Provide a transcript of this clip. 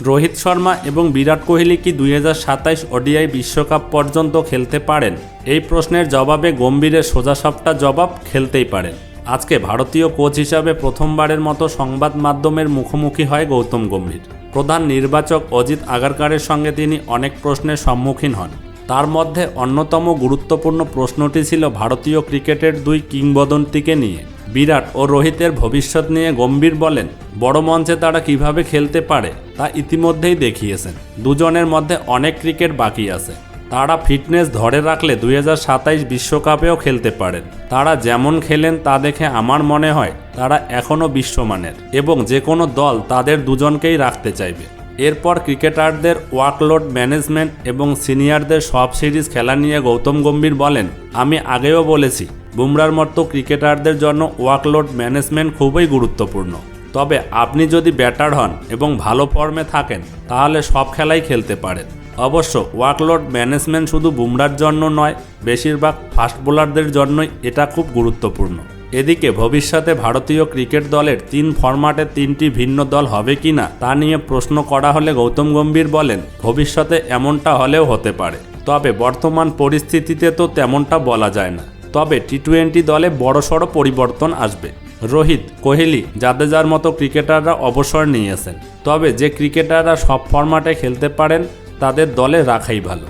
রোহিত শর্মা এবং বিরাট কোহলি কি দুই সাতাইশ ওডিআই বিশ্বকাপ পর্যন্ত খেলতে পারেন? এই প্রশ্নের জবাবে গম্ভীরের সোজাসাপটা জবাব খেলতেই পারেন। আজকে ভারতীয় কোচ হিসাবে প্রথমবারের মতো সংবাদ মাধ্যমের মুখোমুখি হয় গৌতম গম্ভীর। প্রধান নির্বাচক অজিত আগারকারের সঙ্গে তিনি অনেক প্রশ্নের সম্মুখীন হন। তার মধ্যে অন্যতম গুরুত্বপূর্ণ প্রশ্নটি ছিল ভারতীয় ক্রিকেটের দুই কিংবদন্তিকে নিয়ে। বিরাট ও রোহিতের ভবিষ্যৎ নিয়ে গম্ভীর বলেন, বড় মঞ্চে তারা কীভাবে খেলতে পারে তা ইতিমধ্যেই দেখিয়েছেন। দুজনের মধ্যে অনেক ক্রিকেট বাকি আছে। তারা ফিটনেস ধরে রাখলে দুই বিশ্বকাপেও খেলতে পারেন। তারা যেমন খেলেন তা দেখে আমার মনে হয় তারা এখনও বিশ্বমানের এবং যে কোনো দল তাদের দুজনকেই রাখতে চাইবে। এরপর ক্রিকেটারদের ওয়ার্কলোড ম্যানেজমেন্ট এবং সিনিয়রদের সব সিরিজ খেলা নিয়ে গৌতম গম্ভীর বলেন, আমি আগেও বলেছি বুমরার মতো ক্রিকেটারদের জন্য ওয়ার্কলোড ম্যানেজমেন্ট খুবই গুরুত্বপূর্ণ। তবে আপনি যদি ব্যাটার হন এবং ভালো ফর্মে থাকেন, তাহলে সব খেলাই খেলতে পারেন। অবশ্য ওয়ার্কলোড ম্যানেজমেন্ট শুধু বুমরার জন্য নয়, বেশিরভাগ ফাস্ট বোলারদের জন্যই এটা খুব গুরুত্বপূর্ণ। এদিকে ভবিষ্যতে ভারতীয় ক্রিকেট দলের তিন ফরম্যাটে তিনটি ভিন্ন দল হবে কিনা, তা নিয়ে প্রশ্ন করা হলে গৌতম গম্ভীর বলেন, ভবিষ্যতে এমনটা হলেও হতে পারে। তবে বর্তমান পরিস্থিতিতে তো তেমনটা বলা যায় না। তবে টি টোয়েন্টি দলে বড়সড় পরিবর্তন আসবে। রোহিত, কোহলি, জাদেজার মতো ক্রিকেটাররা অবসর নিয়েছেন। তবে যে ক্রিকেটাররা সব ফরম্যাটে খেলতে পারেন, তাদের দলে রাখাই ভালো।